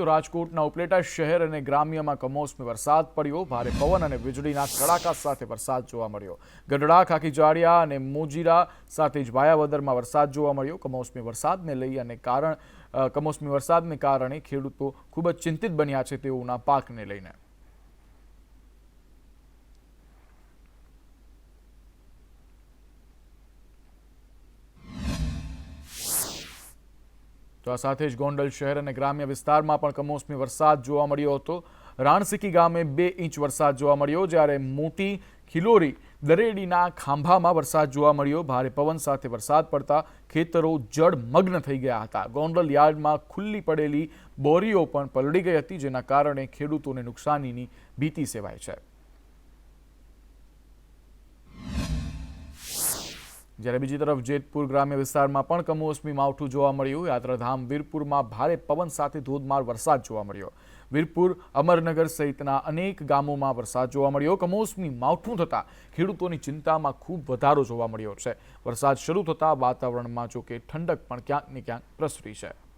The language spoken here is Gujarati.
તો રાજકોટના ઉપલેટા શહેર અને ગ્રામ્યમાં કમોસમી વરસાદ પડ્યો. ભારે પવન અને વીજળીના કડાકા સાથે વરસાદ જોવા મળ્યો. ગઢડા ખાકી જાડિયા અને મોજીરા સાથે જ વાયાવદરમાં વરસાદ જોવા મળ્યો. કમોસમી વરસાદને લઈ અને કારણ કમોસમી વરસાદને કારણે ખેડૂતો ખૂબ જ ચિંતિત બન્યા છે તેઓના પાકને લઈને. તો આ સાથે જ ગોંડલ શહેર અને ગ્રામ્ય વિસ્તારમાં પણ કમોસમી વરસાદ જોવા મળ્યો હતો. રાણસીકી ગામે બે ઇંચ વરસાદ જોવા મળ્યો, જ્યારે મોટી ખિલોરી દરેડીના ખાંભામાં વરસાદ જોવા મળ્યો. ભારે પવન સાથે વરસાદ પડતા ખેતરો જળમગ્ન થઈ ગયા હતા. ગોંડલ યાર્ડમાં ખુલ્લી પડેલી બોરીઓ પણ પલળી ગઈ હતી, જેના કારણે ખેડૂતોને નુકસાનીની ભીતિ સેવાય છે. જ્યારે બીજી તરફ જેતપુર ગ્રામ્ય વિસ્તારમાં પણ કમોસમી માવઠું જોવા મળ્યું. યાત્રાધામ વીરપુરમાં ભારે પવન સાથે ધોધમાર વરસાદ જોવા મળ્યો. વીરપુર, અમરનગર સહિતના અનેક ગામોમાં વરસાદ જોવા મળ્યો. કમોસમી માવઠું થતાં ખેડૂતોની ચિંતામાં ખૂબ વધારો જોવા મળ્યો છે. વરસાદ શરૂ થતાં વાતાવરણમાં જોકે ઠંડક પણ ક્યાંક ને ક્યાંક પ્રસરી છે.